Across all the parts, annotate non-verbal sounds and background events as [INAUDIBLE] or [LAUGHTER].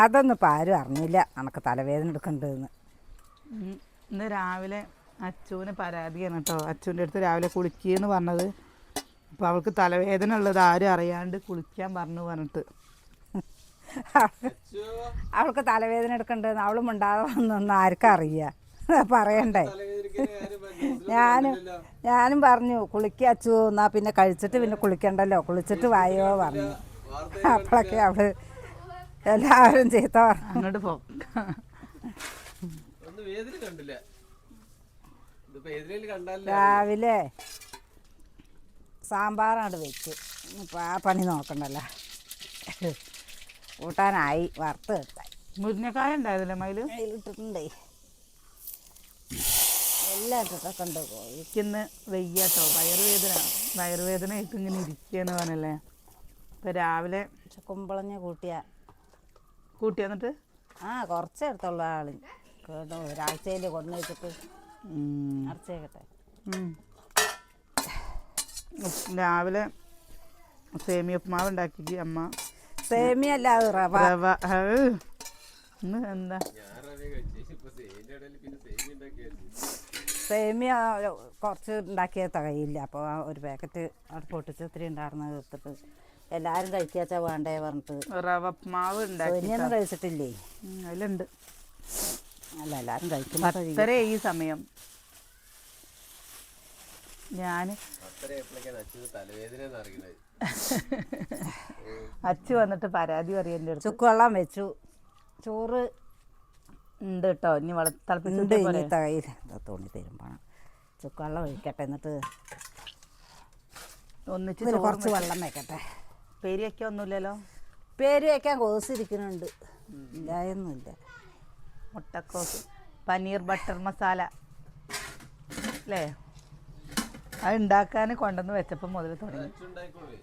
അതൊന്നും ഇപ്പം ആരും അറിഞ്ഞില്ല. നമുക്ക് തലവേദന എടുക്കണ്ടെന്ന്. ഇന്ന് രാവിലെ അച്ചുവിന് പരാതിയാണ് കേട്ടോ. അച്ചുവിന്റെ അടുത്ത് രാവിലെ കുളിക്കുകയെന്ന് പറഞ്ഞത്. അപ്പോൾ അവൾക്ക് തലവേദന ഉള്ളത് ആരും അറിയാണ്ട് കുളിക്കാൻ പറഞ്ഞു പറഞ്ഞിട്ട്. അവൾക്ക് തലവേദന എടുക്കണ്ടെന്ന്. അവളും ഉണ്ടാകാൻ വന്നൊന്നും ആർക്കും അറിയാം. പറയണ്ടേ. ഞാനും ഞാനും പറഞ്ഞു കുളിക്കുക അച്ചു എന്നാ പിന്നെ കഴിച്ചിട്ട് പിന്നെ കുളിക്കണ്ടല്ലോ. കുളിച്ചിട്ട് വായോ പറഞ്ഞു. അപ്പോഴൊക്കെ അവൾ എല്ലാവരും ചീത്ത പറഞ്ഞു അങ്ങോട്ട് പോകും രാവിലെ സാമ്പാറാണ് വെച്ച്. ഇപ്പം ആ പണി നോക്കണ്ടല്ലോ. കൂട്ടാനായി വറുത്ത് എടുത്തായി. മുരിങ്ങക്കായ ഉണ്ടായിരുന്നില്ല മയിൽ? അതിലിട്ടിട്ടുണ്ടേ എല്ലാം ഇട്ടിട്ടൊക്കെ ഉണ്ട് കോഴി എനിക്കിന്ന് വെയ്യാട്ടോ വയറുവേദന വയറുവേദന. ഇട്ടിങ്ങനെ ഇങ്ങനെ ഇരിക്കുകയെന്ന് പറഞ്ഞല്ലേ. ഇപ്പം രാവിലെ പക്ഷെ കുമ്പളഞ്ഞ കൂട്ടിയ കൂട്ടി വന്നിട്ട് ആ കുറച്ചേ എടുത്തുള്ള ആൾ. കേട്ടോ ഒരാഴ്ചയിൽ കൊണ്ടു വെച്ചിട്ട്. അടച്ചേക്കട്ടെ. രാവിലെ സേമിയ ഉപ്പുമാവ് ഉണ്ടാക്കി അമ്മ. സേമിയല്ല അല്ല റവ. റവ. ഇന്ന് എന്താ? സേമിയ കുറച്ച് ഉണ്ടാക്കിയ തികയില്ല അപ്പോൾ ഒരു പാക്കറ്റ് അവിടെ പൊട്ടിച്ച് ഇത്തിരി ഉണ്ടായിരുന്നത് എടുത്തിട്ട് എല്ലാവരും കഴിക്കാച്ചാ വേണ്ടേ പറഞ്ഞിട്ട്. റവ ഉപ്പുമാവ് ഉണ്ടാക്കി കഴിച്ചിട്ടില്ലേ? അതിലുണ്ട്. അല്ല എല്ലാരും കഴിക്കുമ്പോൾ ഈ സമയം. ഞാൻ അച്ചു [LAUGHS] വന്നിട്ട് പരാതി പറയും എന്റെ ചുക്കുവെള്ളം വെച്ചു. ചോറ് ഉണ്ട് കേട്ടോ ഇനി വള ഉണ്ട് തിളപ്പിച്ചിട്ട് ഇനി തകയിൽ തോണി തരുമ്പോഴാണ് ചുക്കുവെള്ളം ഒഴിക്കട്ടെ എന്നിട്ട്. ഒന്നിച്ച് ചോറ് കുറച്ച് വെള്ളം വെക്കട്ടെ. പേര് വയ്ക്കാൻ ഒന്നുമില്ലല്ലോ പേര് വയ്ക്കാൻ കോസിരിക്കുന്നുണ്ട് ഇല്ലായൊന്നുമില്ല. മുട്ടക്കോസ് പനീർ ബട്ടർ മസാല. അല്ലേ അത് ഉണ്ടാക്കാൻ കൊണ്ടുവന്ന് വെച്ചപ്പോൾ മുതൽ തുടങ്ങി.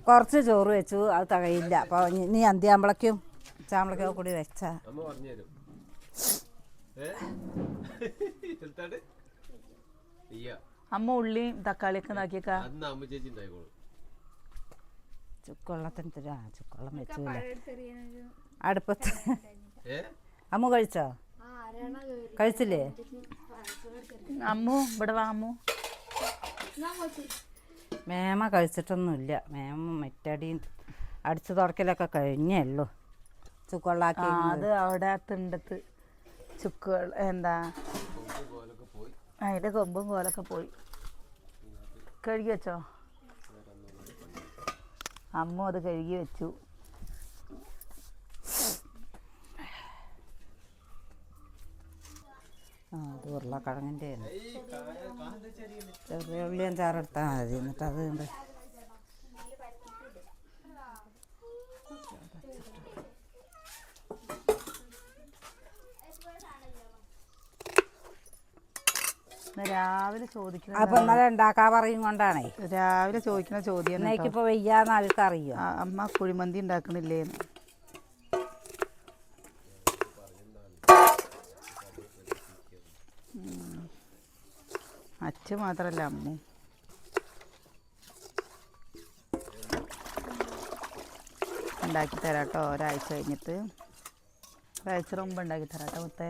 കുറച്ച് ചോറ് വെച്ചു അത് തകയില്ല. അപ്പോൾ നീ അന്ത്യാമ്പളക്കും ചാമ്പളക്കും കൂടി വെച്ചാ. അമ്മ ഉള്ളിയും തക്കാളിയൊക്കെ നോക്കിയേക്കാ. അന്ന് അമ്മ ചേച്ചി ഉണ്ടായിക്കോളൂ. ചുക്കുവെള്ളത്തിന് തരാ ചുക്കുവെള്ളം വെച്ചില്ല. അടുപ്പത്ത്. അമ്മു കഴിച്ചോ? കഴിച്ചില്ലേ? അമ്മു ഇവിടെ വാ അമ്മു. മേമ കഴിച്ചിട്ടൊന്നുമില്ല. മേമ മറ്റടിയും അടിച്ചു തുറക്കലൊക്കെ കഴിഞ്ഞേ ഉള്ളൂ. ചുക്കുവെള്ളാക്കി അത് അവിടെ തിണ്ടത്ത് ചുക്കുകൾ എന്താ? അതിന്റെ കൊമ്പും കോലൊക്കെ പോയി. കഴുകി വെച്ചോ? അമ്മ അത് കഴുകി വെച്ചു. ആ അത് ഉരുളക്കിഴങ്ങിന്റെ ചെറിയ ഉള്ളി അഞ്ചാറെടുത്താൽ മതി. എന്നിട്ട് അത് രാവിലെ ചോദിക്കുന്ന അപ്പൊ ഇന്നലെ ഉണ്ടാക്കാൻ പറയും കൊണ്ടാണേ. രാവിലെ ചോദിക്കുന്ന ചോദ്യം എന്നേക്കിപ്പോൾ വയ്യാന്ന് ആൾക്ക് അറിയോ? അമ്മ കുഴിമന്തി ഉണ്ടാക്കണില്ലേന്ന്. അച്ഛ അച്ഛൻ മാത്രല്ല അമ്മ. ഉണ്ടാക്കി തരാം കേട്ടോ ഒരാഴ്ച കഴിഞ്ഞിട്ട്. ഒരാഴ്ച മുമ്പ് ഉണ്ടാക്കി തരാം കേട്ടോ മുത്തേ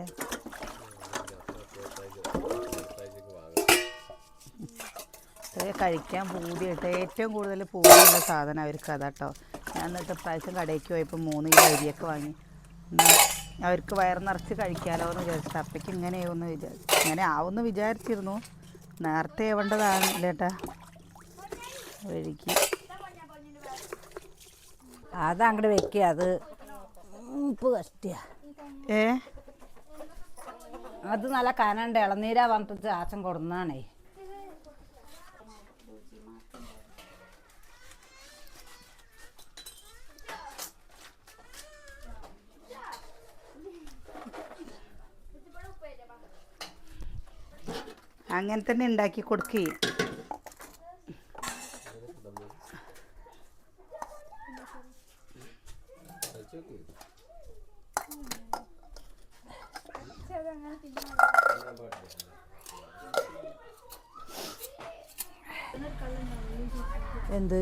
ഇതൊക്കെ കഴിക്കാൻ പൂതിയിട്ട് ഏറ്റവും കൂടുതൽ പൂതിയുള്ള സാധനം അവർക്ക് അതാട്ടോ ഞാൻ എന്നിട്ട് പ്രാവശ്യം കടയ്ക്ക് പോയപ്പോൾ മൂന്ന് കിലോ അരിയൊക്കെ വാങ്ങി. അവർക്ക് വയറ് നിറച്ച് കഴിക്കാമല്ലോ എന്ന് വിചാരിച്ചു അപ്പയ്ക്ക് ഇങ്ങനെയാവുമെന്ന് വിചാരിച്ചു. ഇങ്ങനെ ആവുമെന്ന് വിചാരിച്ചിരുന്നു. നേരത്തെ ആവേണ്ടതാണ് ഇല്ലേട്ടാ ഒഴുകി അത് അങ്ങോട്ട് വെക്കുക അത് ഉപ്പ് കഷ്ടിയ. ഏ? അത് നല്ല കനണ്ട്. ഇളനീരാ പറഞ്ഞിട്ട് ആശം കൊടുന്നാണേ. അങ്ങനെ തന്നെ ഉണ്ടാക്കി കൊടുക്കുകയും എന്ത്?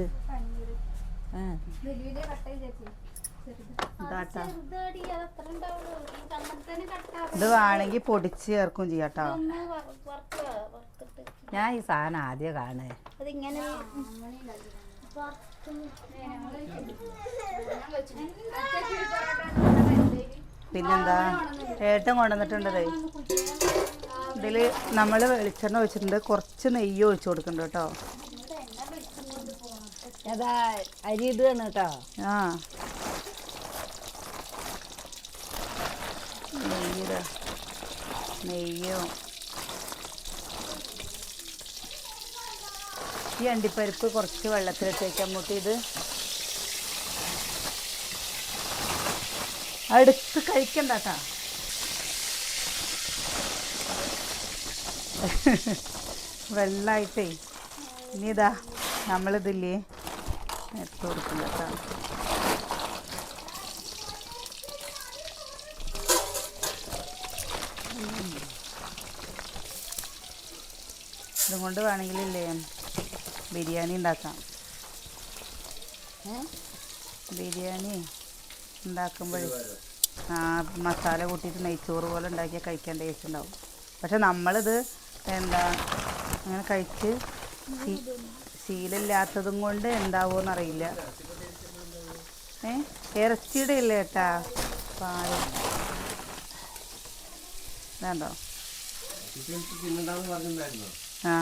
ഇത് വേണമെങ്കിൽ പൊടിച്ച് ചേർക്കും ചെയ്യാം കേട്ടോ ഒന്ന് വറ- വറുക്കുക, വറുത്തിട്ട്. ഞാൻ ഈ സാധനം ആദ്യം കാണേ അതിങ്ങനെ പിന്നെന്താ? ഏട്ടൻ കൊണ്ടുവന്നിട്ടുണ്ടത് ഇതിൽ നമ്മൾ വെളിച്ചെണ്ണ ഒഴിച്ചിട്ടുണ്ട്. കുറച്ച് നെയ്യ് ഒഴിച്ചു കൊടുക്കുന്നുണ്ട് കേട്ടോ. അതാ അരി ഇടുകയാണ് കേട്ടോ. ആ. നെയ്യ് നെയ്യും ഈ അണ്ടിപ്പരിപ്പ് കുറച്ച് വെള്ളത്തിലിട്ടേക്ക് അങ്ങോട്ട് ഇത് അടുത്ത് കഴിക്കണ്ട കേട്ടാ. വെള്ളമായിട്ടേ ഇനി ഇതാ നമ്മളിതില്ലേ നേരത്തെ കൊടുക്കില്ല കേട്ടോ. ഇതും കൊണ്ട് വേണമെങ്കിലില്ലേ ബിരിയാണി ഉണ്ടാക്കാം. ബിരിയാണി ഉണ്ടാക്കുമ്പോഴേ ആ മസാല കൂട്ടിയിട്ട് നെയ്ച്ചോറ് പോലെ ഉണ്ടാക്കിയാൽ കഴിക്കാൻ ടേസ്റ്റ് ഉണ്ടാവും. പക്ഷെ നമ്മളിത് എന്താ അങ്ങനെ കഴിച്ച് ശീലമില്ലാത്തതും കൊണ്ട് എന്താവുമെന്ന് അറിയില്ല. ഏ? ഇറച്ചിയുടെ ഇല്ല കേട്ടാ പാൽ. വേണ്ടോ ഇത് എനിക്ക് തിന്നണ്ടാന്ന് പറഞ്ഞിട്ടുണ്ടായിരുന്നോ? ആ.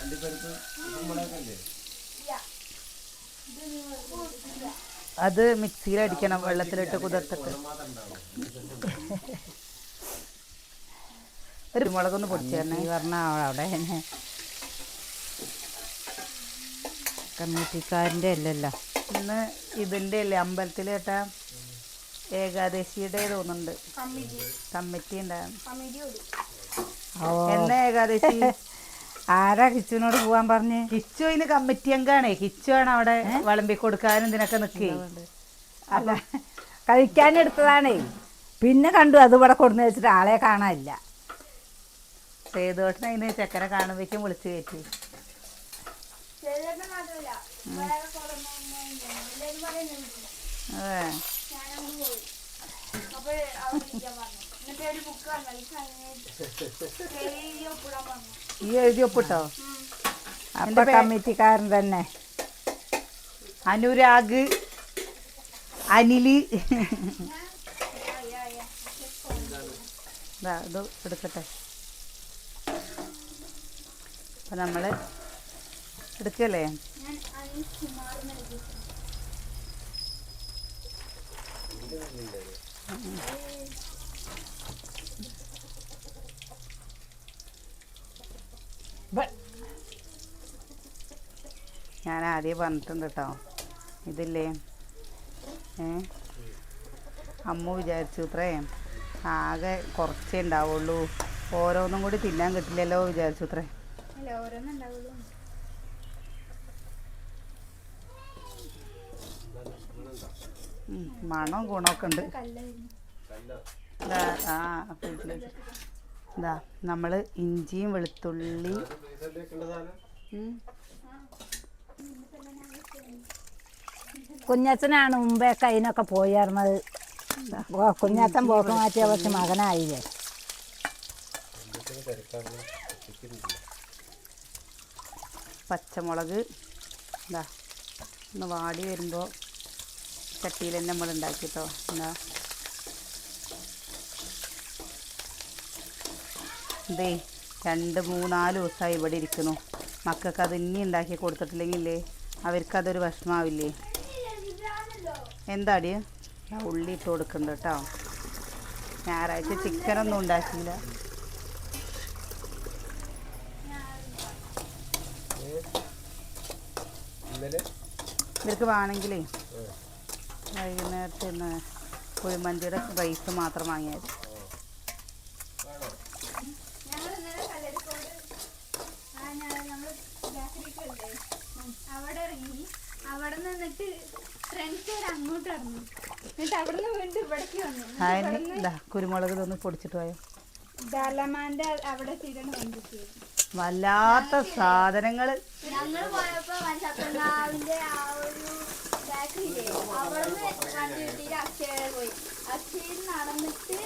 അണ്ടിപ്പരിപ്പ് അത് മിക്സിയിൽ അടിക്കണം വെള്ളത്തിലിട്ട് കുതിർത്തിട്ട്. ഒരു മുളകൊന്ന് പൊടിച്ചു തരണേ. ഈ പറഞ്ഞ അവിടെ തന്നെ. കമ്മിറ്റിക്കാരന്റെ അല്ലല്ലോ. ഇന്ന് ഇതിന്റെ അല്ലേ അമ്പലത്തിൽ കേട്ടാ ഏകാദശിയുടെ തോന്നുന്നുണ്ട്. കമ്മിറ്റി. ഉണ്ടാകും എന്നാ ഏകാദശി? ആരാ കിച്ചുവിനോട് പോവാൻ പറഞ്ഞ്? കിച്ചു അതിന് കമ്മിറ്റി അംഗാണേ. കിച്ചു ആണ് അവിടെ വിളമ്പി കൊടുക്കാനും ഇതിനൊക്കെ നിൽക്കേ അല്ല കഴിക്കാനെടുത്തതാണേ പിന്നെ കണ്ടു അത് ഇവിടെ കൊടുന്ന് വെച്ചിട്ട് ആളെ കാണാനില്ല. സേതുവേട്ടൻ അതിന് ചക്കര കാണുമ്പോഴേക്കും വിളിച്ചു കയറ്റി. അതെ. ഈ എഴുതി ഒപ്പിട്ടോ? അപ്പൊ കമ്മിറ്റിക്കാരൻ തന്നെ. അനുരാഗ് അനിൽ. ഇത് എടുക്കട്ടെ. അപ്പം നമ്മൾ എടുക്കല്ലേ? ഞാൻ ആദ്യം പറഞ്ഞിട്ടുണ്ട് കേട്ടോ ഇതില്ലേ? ഏ? അമ്മ വിചാരിച്ചു ഇത്രേ. ആകെ കുറച്ചേ ഉണ്ടാവുള്ളൂ. ഓരോന്നും കൂടി തിന്നാൻ കിട്ടില്ലല്ലോ വിചാരിച്ചു ഇത്രേ. മണവും ഗുണമൊക്കെ ഉണ്ട്. ആ വെച്ചിട്ട്. നമ്മൾ ഇഞ്ചിയും വെളുത്തുള്ളി. കുഞ്ഞച്ചനാണ് മുമ്പേയൊക്കെ അതിനൊക്കെ പോയിരുന്നത് കുഞ്ഞച്ചൻ പോക്ക് മാറ്റിയ പക്ഷെ മകനായില്ലേ? പച്ചമുളക്. എന്താ ഒന്ന് വാടി വരുമ്പോൾ ചട്ടിയിൽ തന്നെ നമ്മൾ ഉണ്ടാക്കിട്ടോ എന്താ ഇതേ. രണ്ട് മൂന്നാൽ ദിവസമായി ഇവിടെ ഇരിക്കുന്നു. മക്കൾക്ക് അത് ഇനി ഉണ്ടാക്കി കൊടുത്തിട്ടില്ലെങ്കിലേ അവർക്കതൊരു വിഷമാവില്ലേ? എന്താടി? ഉള്ളി ഇട്ട് കൊടുക്കുന്നുണ്ട് കേട്ടോ ഞായറാഴ്ച ചിക്കനൊന്നും ഉണ്ടാക്കിയില്ല. ഇവർക്ക് വേണമെങ്കിലേ വൈകുന്നേരത്തെ ഇന്ന് കുഴിമന്തിയുടെ റൈസ് മാത്രം വാങ്ങിയാൽ അവിടെ ഇറങ്ങി അവിടെ നിന്നിട്ട് ഫ്രണ്ട്സ് അങ്ങോട്ട് ഇറങ്ങി എന്നിട്ട് അവിടെ നിന്ന് വീണ്ടും ഇവിടേക്ക് വന്നു അതിന് ഇതാ കുരുമുളക് ഇതൊന്ന് പൊടിച്ചിട്ട് പോയോ? ദലമാന്റെ അവിടെ വല്ലാത്ത സാധനങ്ങൾ. ഞങ്ങൾ പോയപ്പോ ആ ഒരു വണ്ടി കിട്ടിയിട്ട് പോയി അക്ഷയിൽ നടന്നിട്ട്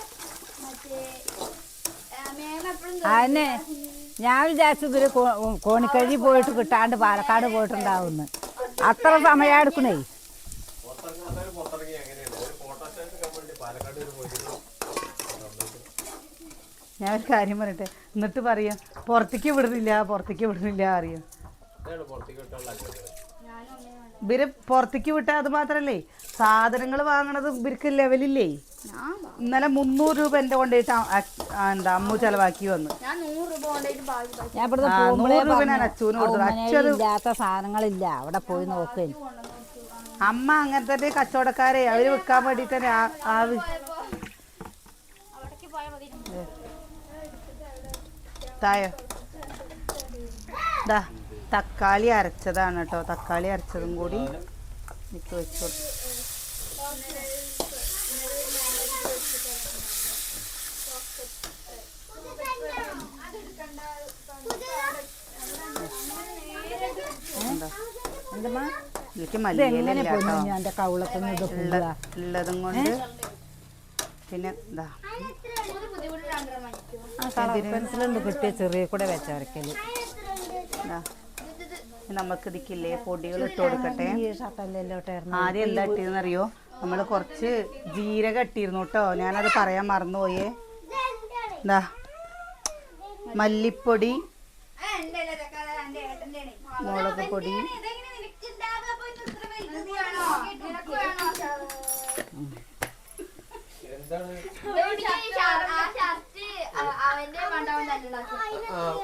മറ്റേ അതന്നെ ഞാൻ വിചാരിച്ചു ഇവർ കോണിക്കഴി പോയിട്ട് കിട്ടാണ്ട് പാലക്കാട് പോയിട്ടുണ്ടാവുന്നു. അത്ര സമയം എടുക്കണേ. ഞാൻ ഒരു കാര്യം പറയട്ടെ? എന്നിട്ട് പറയാം പുറത്തേക്ക് വിടുന്നില്ല പുറത്തേക്ക് വിടുന്നില്ല അറിയാം ഇവർ പുറത്തേക്ക് വിട്ടാൽ അത് മാത്രല്ലേ? സാധനങ്ങൾ വാങ്ങണത് ഇവർക്ക് ലെവലില്ലേ? ഇന്നലെ മുന്നൂറ് രൂപ എന്റെ കൊണ്ടുപോയിട്ട് എന്താ അമ്മു ചെലവാക്കി വന്നു. ഞാൻ നൂറ് രൂപ കൊണ്ടായിട്ട് ബാഗ് ബാക്കി ഞാൻ ഇവിടുന്ന് ആ, നൂറ് രൂപ പറഞ്ഞു, ഞാൻ അച്ചുവിന് ആ കൊടുത്തു. ഉമ്മനെ ഇല്ലാത്ത സാധനങ്ങളില്ല അവിടെ പോയി നോക്ക. അമ്മ അങ്ങനത്തെ കച്ചവടക്കാരെ അവർ വിൽക്കാൻ വേണ്ടിട്ട് തന്നെ ആ- ആവി തായോ? ദാ. തക്കാളി അരച്ചതാണ് കേട്ടോ. തക്കാളി അരച്ചതും കൂടി എനിക്ക് വെച്ചു. എന്താ? എന്തമ്മാ എനിക്ക് മല്ലിയില ഉള്ളതും കൊണ്ട് പിന്നെ എന്താ? പെൻസിലുണ്ട് കിട്ടിയ ചെറിയ കൂടെ വെച്ചവരക്കൽ ഇനി. നമുക്ക് ഇതിക്കില്ലേ പൊടികൾ ഇട്ട് കൊടുക്കട്ടെ. ആദ്യം എന്താ ഇട്ടിരുന്നറിയോ നമ്മൾ കുറച്ച് ജീരകം ഇട്ടിരുന്നു കേട്ടോ ഞാനത് പറയാൻ മറന്നുപോയേ. എന്താ മല്ലിപ്പൊടി മുളക് പൊടി. എന്താണ്?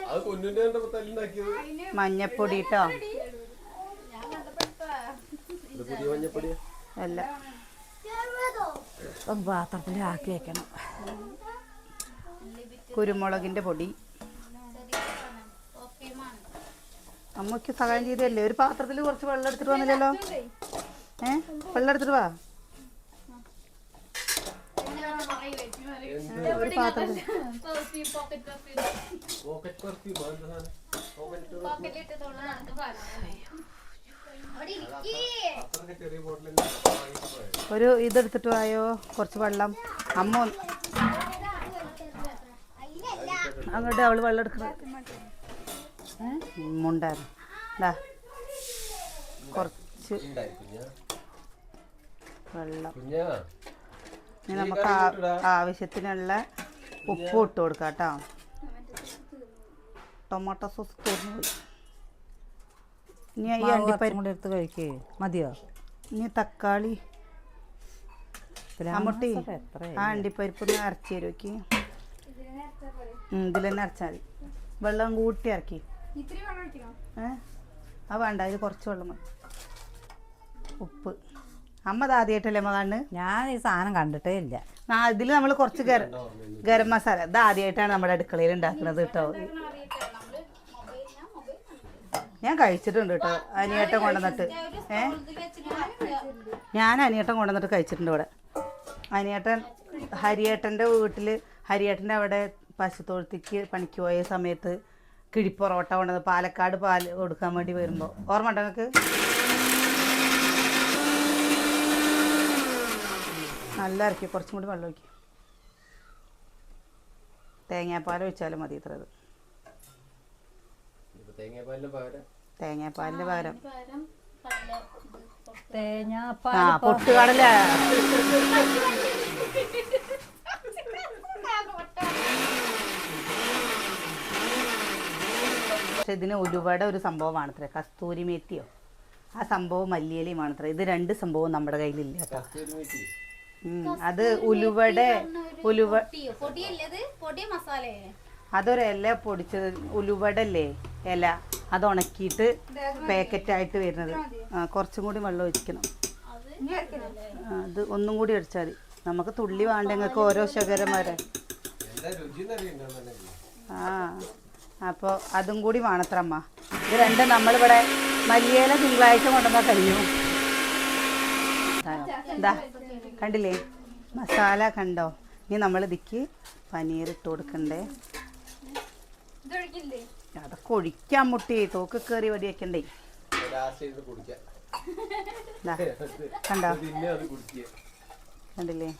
അത് കുഞ്ഞിന്റെ കണ്ടപ്പോ തല്ലുണ്ടാക്കിയത്? മഞ്ഞപ്പൊടി കേട്ടോ പുതിയ മഞ്ഞപ്പൊടി? അല്ല. പാത്രത്തിൽ ആക്കി വെക്കണം. കുരുമുളകിന്റെ പൊടി. അമ്മയ്ക്ക് സഹായം ചെയ്തല്ലേ ഒരു പാത്രത്തിൽ കുറച്ച് വെള്ളം എടുത്തിട്ട് വന്നില്ലല്ലോ? ഏ? വെള്ളം എടുത്തിട്ട് വാ. പോക്കറ്റ് പെർഫ്യൂം എന്താ സാധനം? പോക്കറ്റ് അത്രയൊക്കെ ചെറിയ ബോട്ടിൽ ഒരു ഇതെടുത്തിട്ട് വായോ? കുറച്ച് വെള്ളം. അമ്മ ഒന്ന് അങ്ങോട്ട് അവൾ വെള്ളം എടുക്കുന്നത് മുണ്ടായിരുന്നു. ദാ. കുറച്ച് ഉണ്ടായി കുഞ്ഞാ. വെള്ളം. കുഞ്ഞാ. ഇനി നമുക്ക് ആവശ്യത്തിനുള്ള ഉപ്പ് ഇട്ട് കൊടുക്കാം കേട്ടോ. ടൊമാറ്റോ സോസ് തീർന്നു ഇനി ഈ അണ്ടിപ്പരി കൂടെ എടുത്ത് കഴിക്കേ. മതിയോ? ഇനി തക്കാളി അമ്മട്ടി ആ അണ്ടിപ്പരിപ്പ് ഒന്ന് അരച്ച് തരുമോക്ക് ഇതിൽ തന്നെ അരച്ചാൽ മതി. വെള്ളം കൂട്ടി ഇറക്കി. ഇത്തിരി വെള്ളം ഒഴിക്കണോ? ഏ? ആ വേണ്ട അതിൽ കുറച്ച് വെള്ളം മതി. ഉപ്പ്. അമ്മ ആദ്യമായിട്ടല്ലേ അമ്മ കണ്ണ്? ഞാൻ ഈ സാധനം കണ്ടിട്ടേ ഇല്ല. ഇതിൽ നമ്മൾ കുറച്ച് ഗരം ഗരം മസാല. ഇത് ആദ്യമായിട്ടാണ് നമ്മുടെ അടുക്കളയിൽ ഉണ്ടാക്കുന്നത് കേട്ടോ. ഞാൻ കഴിച്ചിട്ടുണ്ട് കേട്ടോ. അനിയേട്ടൻ കൊണ്ടുവന്നിട്ട്. ഏ? ഞാൻ അനിയേട്ടൻ കൊണ്ടുവന്നിട്ട് കഴിച്ചിട്ടുണ്ട് ഇവിടെ. അനിയേട്ടൻ ഹരിയേട്ടന്റെ വീട്ടിൽ ഹരിയേട്ടന്റെ അവിടെ പശുത്തൊഴുത്തിക്ക് പണിക്ക് പോയ സമയത്ത് കിഴിപ്പൊറോട്ട കൊണ്ടുവന്ന് പാലക്കാട് പാൽ കൊടുക്കാൻ വേണ്ടി വരുമ്പോൾ ഓർമ്മ ഉണ്ടോ നിങ്ങൾക്ക് നല്ല ഇറക്കി കുറച്ചും കൂടി വെള്ളം ഒഴിക്കും. തേങ്ങാപ്പാൽ ഒഴിച്ചാലും മതി ഇത്ര ഇത്. തേങ്ങാപ്പാലിന് പകരം? തേങ്ങാപ്പാൽ ആ പൊട്ടുകടല. പക്ഷെ ഇതിന് ഒരുപാട് ഒരു സംഭവമാണത്രേ കസ്തൂരി മേത്തിയോ? ആ സംഭവം മല്ലിയലയുമാണത്രേ ഇത് രണ്ട് സംഭവവും നമ്മുടെ കയ്യിലില്ല കേട്ടോ. അത് ഉലുവട ഉലുവ പൊട്ടിയോ പൊടിയല്ലേ ഇത് പൊടിയ മസാലയെ അതൊരു ഇല പൊടിച്ചത് ഉലുവടല്ലേ? ഇല. അത് ഉണക്കിയിട്ട് പാക്കറ്റായിട്ട് വരുന്നത്. കുറച്ചും കൂടി വെള്ളം ഒഴിക്കണം. അത് ഒന്നും കൂടി ഒഴിച്ചാൽ മതി. നമുക്ക് തുള്ളി വേണ്ട ഞങ്ങൾക്ക് ഓരോ ശകരന്മാരെ. ആ അപ്പോൾ അതും കൂടി വേണത്രമ്മ ഇത് രണ്ടും നമ്മളിവിടെ മല്ലിയേല തിങ്കളാഴ്ച കൊണ്ടുവന്നാൽ കഴിയും. എന്താ കണ്ടില്ലേ? മസാല കണ്ടോ? ഇനി നമ്മൾ ഇതിക്ക് പനീർ ഇട്ട് കൊടുക്കണ്ടേ. അതൊക്കെ ഒഴിക്കാൻ മുട്ടി. തോക്ക് കയറി വടി വെക്കണ്ടേ കണ്ടോ? കണ്ടില്ലേ?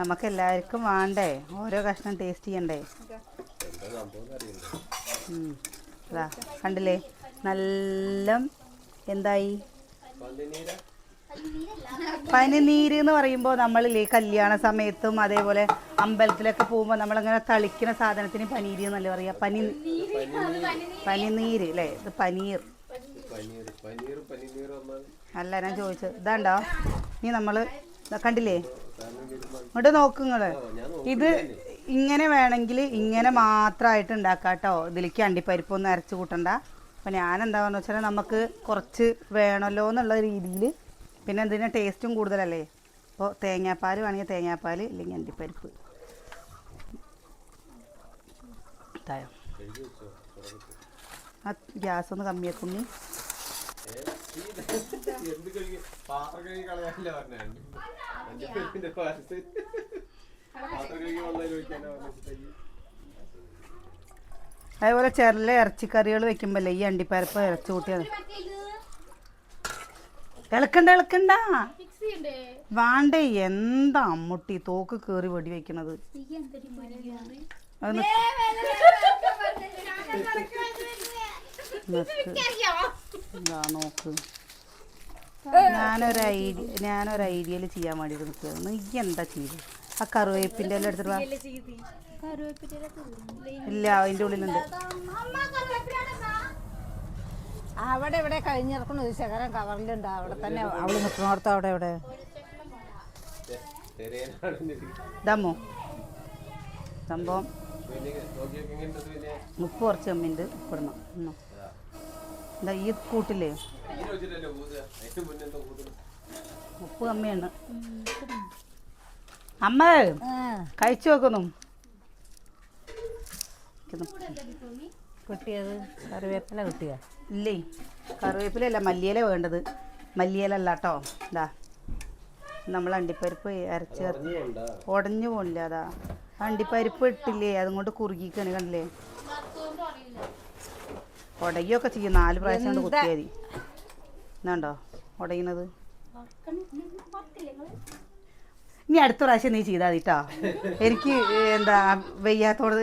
നമുക്ക് എല്ലാവർക്കും വേണ്ടേ? ഓരോ കഷ്ണം ടേസ്റ്റ് ചെയ്യണ്ടേ? കണ്ടില്ലേ? നല്ല എന്തായി? പനിനീര് എന്ന് പറയുമ്പോൾ നമ്മളില്ലേ കല്യാണ സമയത്തും അതേപോലെ അമ്പലത്തിലൊക്കെ പോകുമ്പോൾ നമ്മളങ്ങനെ തളിക്കുന്ന സാധനത്തിന് പനീര് എന്നല്ലേ പറയാ? പനി പനിനീര് അല്ലേ? ഇത് പനീർ. അല്ല ഞാൻ ചോദിച്ചത്. ഇതാണ്ടോ? ഇനി നമ്മൾ കണ്ടില്ലേ? ഇങ്ങോട്ട് നോക്കുങ്ങൾ ഇത് ഇങ്ങനെ വേണമെങ്കിൽ ഇങ്ങനെ മാത്രമായിട്ട് ഉണ്ടാക്കാം കേട്ടോ ഇതിലേക്ക് അണ്ടിപ്പരിപ്പൊന്നും അരച്ച് കൂട്ടണ്ട. അപ്പം ഞാൻ എന്താണെന്ന് വെച്ചാൽ നമുക്ക് കുറച്ച് വേണമല്ലോ എന്നുള്ള രീതിയിൽ പിന്നെ ഇതിന് ടേസ്റ്റും കൂടുതലല്ലേ? അപ്പോൾ തേങ്ങാപ്പാൽ വേണമെങ്കിൽ തേങ്ങാപ്പാൽ ഇല്ലെങ്കിൽ അണ്ടിപ്പരിപ്പ്. കഴുകി ആ ഗ്യാസ് ഒന്ന് കമ്മിയാക്കുന്നു അതേപോലെ ചെറിയ ഇറച്ചിക്കറികൾ വെക്കുമ്പോഴല്ലേ ഈ അണ്ടിപ്പരപ്പ് ഇറച്ചി കൂട്ടിയത് ഇളക്കണ്ട ഇളക്കണ്ട. വേണ്ടേ വാണ്ടേ എന്താ അമ്മുട്ടി തോക്ക് കേറി വെടി വെക്കണത്? നിക്ക്. ഞാനൊരു ഐഡിയ ഞാനൊരു ഐഡിയയിൽ ചെയ്യാൻ വേണ്ടിയിട്ട് നിൽക്കുകയായിരുന്നു നീ എന്താ ചെയ്ത്? ആ കറിവേപ്പിന്റെ എല്ലാം എടുത്തിട്ട്? ഇല്ല അതിന്റെ ഉള്ളിലുണ്ട്? അവിടെ ഇവിടെ കഴിഞ്ഞിറക്കണ ഒരു ശകരം കവറിലുണ്ട്. അവിടെ തന്നെ അവൾ നിൽക്കണോടത്ത് അവിടെ ഇവിടെ ദമോ. സംഭവം ഉപ്പ് കുറച്ച് കമ്മിണ്ട് ഉപ്പിടണം. എന്താ ഈ കൂട്ടില്ലേ? ഉപ്പ് കമ്മിയാണ്. അമ്മ കഴിച്ചു വെക്കുന്നു കിട്ടിയത്? കറിവേപ്പില കിട്ടിയ? ഇല്ലേ. കറിവേപ്പിലല്ല മല്ലിയില വേണ്ടത്. മല്ലിയില അല്ല കേട്ടോ ഇതാ നമ്മൾ അണ്ടിപ്പരിപ്പ് അരച്ച് ഉടഞ്ഞു പോണില്ല അതാ അണ്ടിപ്പരിപ്പ് ഇട്ടില്ലേ അതും കൊണ്ട് കുറുകിക്കാണ് കണ്ടില്ലേ? ഉടയൊക്കെ ചെയ്യും. നാല് പ്രാവശ്യം കൊണ്ട് കുത്തിയാൽ മതി. എന്നാണ്ടോ ഉടയുന്നത് ഇനി അടുത്ത പ്രാവശ്യം നീ കേട്ടോ എനിക്ക് എന്താ വെയ്യാത്തോടത്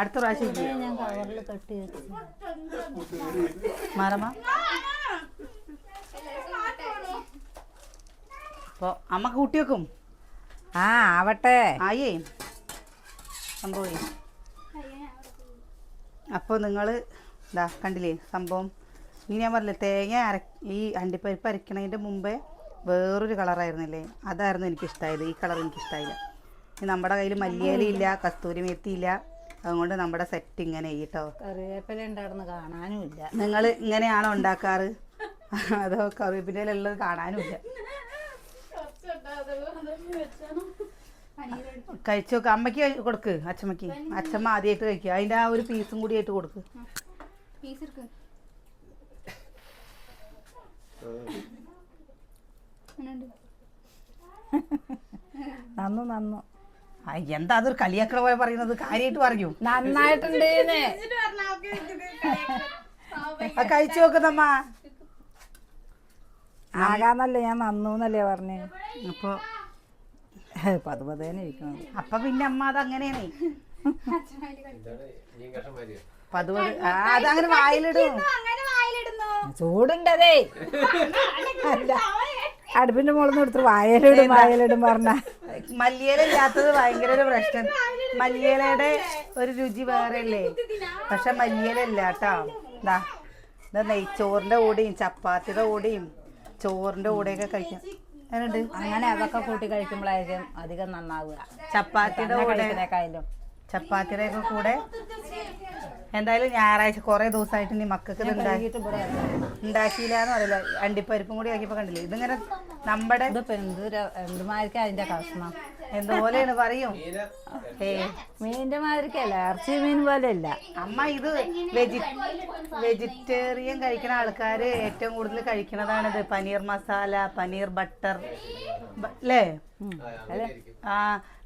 അടുത്ത പ്രാവശ്യം അപ്പോ ഞാൻ കവറിൽ കെട്ടി വെച്ചു. മാറമ്മ? അപ്പോൾ അമ്മ കൂട്ടി വെക്കും. ആ ആവട്ടെ. ആയേ. സംഭവേ അപ്പോൾ നിങ്ങൾ ഇതാ കണ്ടില്ലേ സംഭവം? ഇനി ഞാൻ പറഞ്ഞില്ലേ തേങ്ങ അര ഈ അണ്ടിപ്പരിപ്പ് അരക്കണതിന്റെ മുമ്പേ വേറൊരു കളറായിരുന്നില്ലേ? അതായിരുന്നു എനിക്കിഷ്ടമായത് ഈ കളർ എനിക്കിഷ്ടമായില്ല നമ്മുടെ കയ്യിൽ മല്ലിയില ഇല്ല കസ്തൂരി മേത്തി ഇല്ല. അതുകൊണ്ട് നമ്മുടെ സെറ്റ് ഇങ്ങനെ കേട്ടോ. കറിവേപ്പില ഉണ്ടായിരുന്നു കാണാനും ഇല്ല. നിങ്ങൾ ഇങ്ങനെയാണോ ഉണ്ടാക്കാറ്? അതോ കറിവേപ്പിന്റെ ഉള്ളത് കാണാനുമില്ല കഴിച്ചു? നോക്ക് അമ്മയ്ക്ക് കഴി- കൊടുക്ക് അച്ഛമ്മക്ക് അച്ഛമ്മ ആദ്യമായിട്ട് കഴിക്കുക അതിന്റെ ആ ഒരു പീസും കൂടി ആയിട്ട് കൊടുക്ക്? നന്നു നന്നു. എന്താ അതൊരു കളിയാക്കള പോയ പറയുന്നത്? കാര്യമായിട്ട് പറഞ്ഞു. നന്നായിട്ടുണ്ട് കഴിച്ചു നോക്കുന്നമ്മ ആകാന്നല്ലേ ഞാൻ നന്നു എന്നല്ലേ അപ്പൊ അപ്പോൾ പതുപതേനെ ഇരിക്കണം. അപ്പൊ പിന്നെ അമ്മ അത് അങ്ങനെയാണേ പതുപത് അതങ്ങനെ വായിലിടും. ചൂടുണ്ടതേ. അല്ല. അടുപ്പിന്റെ മുകളിൽ നിന്ന് എടുത്ത് വായലിടും വായലിടും പറഞ്ഞ. മല്ലിയില ഇല്ലാത്തത് ഭയങ്കര ഒരു പ്രശ്നം. മല്ലിയിലയുടെ ഒരു രുചി വേറെ അല്ലേ പക്ഷെ മല്ലിയില ഇല്ല കേട്ടോ എന്താ എന്താ നെയ്ച്ചോറിന്റെ കൂടെയും ചപ്പാത്തിയുടെ കൂടെയും ചോറിന്റെ കൂടെയൊക്കെ കഴിക്കാം. അങ്ങനെ അതൊക്കെ കൂട്ടി കഴിക്കുമ്പോഴായിരിക്കും അധികം നന്നാവുക. ചപ്പാത്തിയുടെ കൂടെ. കഴിക്കുന്നേക്കായാലും ചപ്പാത്തിയുടെ ഒക്കെ കൂടെ. എന്തായാലും ഞായറാഴ്ച കുറെ ദിവസമായിട്ട് ഇനി മക്കൾക്ക് ഉണ്ടാക്കിയില്ല എന്ന് പറയില്ല. അണ്ടിപ്പരിപ്പും കൂടി ആക്കിയപ്പോ കണ്ടില്ലേ? ഇതിങ്ങനെ നമ്മുടെ അതിന്റെ കഷ്ണം? എന്തുപോലെയാണ് പറയും? മീനിന്റെ മാതിരിക്കല്ല ഇറച്ചി മീൻ പോലെയല്ല. അമ്മ ഇത് വെജി വെജിറ്റേറിയൻ കഴിക്കുന്ന ആൾക്കാർ ഏറ്റവും കൂടുതൽ കഴിക്കുന്നതാണിത് പനീർ മസാല പനീർ ബട്ടർ അല്ലേ ആ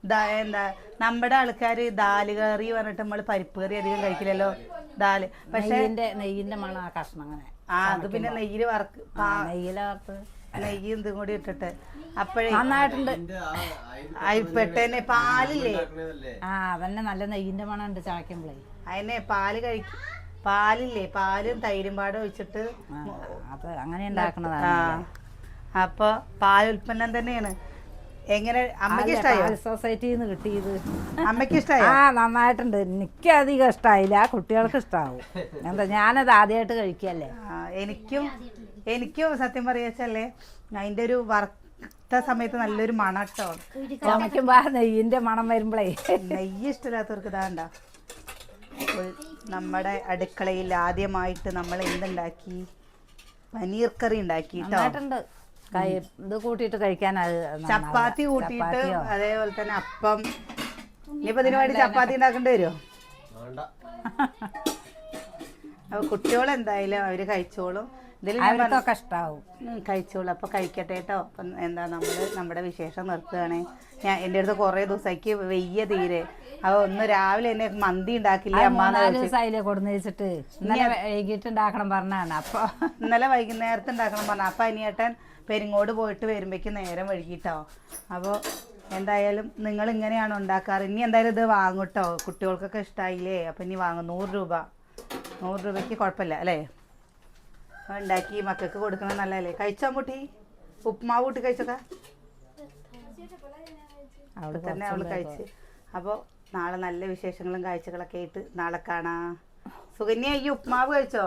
ദാ- എന്താ നമ്മുടെ ആൾക്കാർ ദാൽ കറി പറഞ്ഞിട്ട് നമ്മൾ പരിപ്പ് കറി അധികം കഴിക്കില്ലല്ലോ. ദാൽ. പക്ഷേ നെയ്യിന്റെ മണം ആ കഷ്ണം അങ്ങനെ ആ അത് പിന്നെ നെയ്യിൽ വറക്ക് ആ, നെയ്യിലകത്ത് ഈ ഇതും കൂടി ഇട്ടിട്ട്. അപ്പോഴേ നന്നായിട്ടുണ്ട്. അയിൽപ്പെട്ടന്നെ പാലില്ലേ? ആ അതന്നെ നല്ല നെയ്യിന്റെ മണം ഉണ്ട് ചാക്കുമ്പളേ അതിനെ പാൽ കഴിക്കും. പാലില്ലേ? പാലും തൈരും പാടും ഒഴിച്ചിട്ട് അത് അങ്ങനെ ഉണ്ടാക്കണതാണ് അപ്പൊ പാൽ ഉൽപ്പന്നം തന്നെയാണ്. എങ്ങനെ? അമ്മയ്ക്ക് ഇഷ്ടമായി സൊസൈറ്റിയിൽ നിന്ന് കിട്ടിയത്. അമ്മയ്ക്ക് ഇഷ്ടമായി ആ നന്നായിട്ടുണ്ട്. എനിക്ക് അധികം ഇഷ്ടമായില്ല കുട്ടികൾക്ക് ഇഷ്ടാവും. എന്താ ഞാനത് ആദ്യമായിട്ട് കഴിക്കല്ലേ? എനിക്കും എനിക്കും സത്യം പറയാച്ചല്ലേ അതിന്റെ ഒരു വറുത്ത സമയത്ത് നല്ലൊരു മണട്ടോ ആ നെയ്യിന്റെ മണം വരുമ്പോഴേ നെയ്യ് ഇഷ്ടമില്ലാത്തവർക്ക് ഇതാണ്ട നമ്മുടെ അടുക്കളയിൽ ആദ്യമായിട്ട് നമ്മൾ എന്തുണ്ടാക്കി? പനീർ കറി ഉണ്ടാക്കി ഇത് കൂട്ടിയിട്ട് കഴിക്കാൻ ചപ്പാത്തി കൂട്ടിയിട്ട് അതേപോലെ തന്നെ അപ്പം. ഇനിയിപ്പോ ഇതിനു വേണ്ടി ചപ്പാത്തി ഉണ്ടാക്കേണ്ടി വരുമോ വേണ്ട. അപ്പൊ കുട്ടികൾ എന്തായാലും അവർ കഴിച്ചോളും. അവർക്കൊക്കെ ഇഷ്ടാവും. ഉം, കഴിച്ചോളൂ. അപ്പൊ കഴിക്കട്ടെ കേട്ടോ അപ്പം എന്താ നമ്മൾ നമ്മുടെ വിശേഷം നിർത്തുകയാണ് ഞാൻ എന്റെ അടുത്ത് കുറേ ദിവസത്തേക്ക് വെയ്യ തീരെ. അപ്പൊ ഒന്ന് രാവിലെ എന്നെ മന്തി ഉണ്ടാക്കില്ല ദിവസമായില്ലേ കൊടുന്ന് വെച്ചിട്ട്. ഇന്നലെ വൈകിട്ട് ഉണ്ടാക്കണം പറഞ്ഞാണ്. അപ്പൊ ഇന്നലെ വൈകുന്നേരത്ത് ഉണ്ടാക്കണം പറഞ്ഞു. അപ്പോൾ അനിയേട്ടൻ പെരിങ്ങോട് പോയിട്ട് വരുമ്പോഴേക്കും നേരം വൈകിട്ടോ. അപ്പോൾ എന്തായാലും നിങ്ങൾ ഇങ്ങനെയാണ് ഉണ്ടാക്കാറ്. ഇനി എന്തായാലും ഇത് വാങ്ങൂട്ടോ. കുട്ടികൾക്കൊക്കെ ഇഷ്ടമായില്ലേ അപ്പം ഇനി വാങ്ങും. നൂറ് രൂപ. നൂറ് രൂപയ്ക്ക് കുഴപ്പമില്ല അല്ലേ? അപ്പോൾ ഉണ്ടാക്കി മക്കൾക്ക് കൊടുക്കണം നല്ലതല്ലേ? കഴിച്ചോ മുട്ടി ഉപ്മാവ് കൂട്ടി കഴിച്ചതാ? അവിടെ തന്നെ അവൾ കഴിച്ച്. അപ്പോൾ നാളെ നല്ല വിശേഷങ്ങളും കാഴ്ചകളൊക്കെ ആയിട്ട് നാളെ കാണാം. സുകന്യ ഈ ഉപ്മാവ് കഴിച്ചോ?